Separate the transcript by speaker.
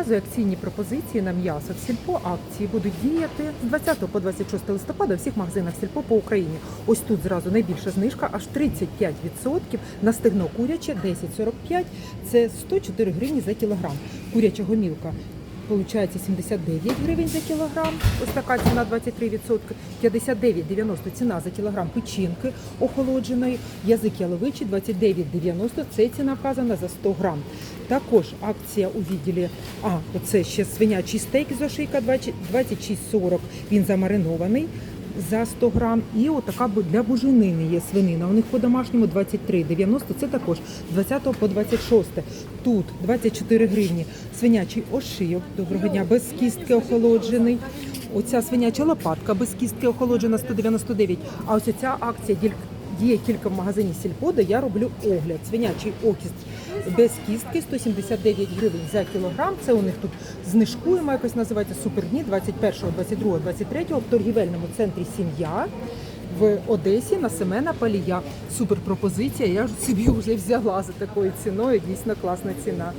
Speaker 1: показую акційні пропозиції на м'ясо. В сільпо акції будуть діяти з 20 по 26 листопада у всіх магазинах сільпо по Україні. Ось тут зразу найбільша знижка, аж 35% на стегно куряче 10,45 – це 104 гривні за кілограм. Куряча гомілка Получається 79 гривень за кілограм. Ось така ціна 23%. 59,90 ціна за кілограм печінки охолодженої. Язик яловичий 29,90. Це ціна вказана за 100 грам. Також акція у відділі, а оце ще свинячий стейк з ошийка 20 26,40. Він замаринований за 100 грам. І отака для буженини є свинина. У них по домашньому 23,90. Це також з 20 по 26. Тут 24 гривні. Свинячий ошийок. Доброго дня, без кістки охолоджений. Оця свиняча лопатка без кістки охолоджена 199. А ось ця акція діє тільки в магазині Сільпо, де я роблю огляд. Свинячий окіст без кістки 179 гривень за кілограм. Це у них тут знижкуємо, якось називається супердні 21, 22, 23 в торгівельному центрі Сім'я. В Одесі на Семена Палія. Супер пропозиція. Я собі вже взяла за такою ціною. Дійсно класна ціна.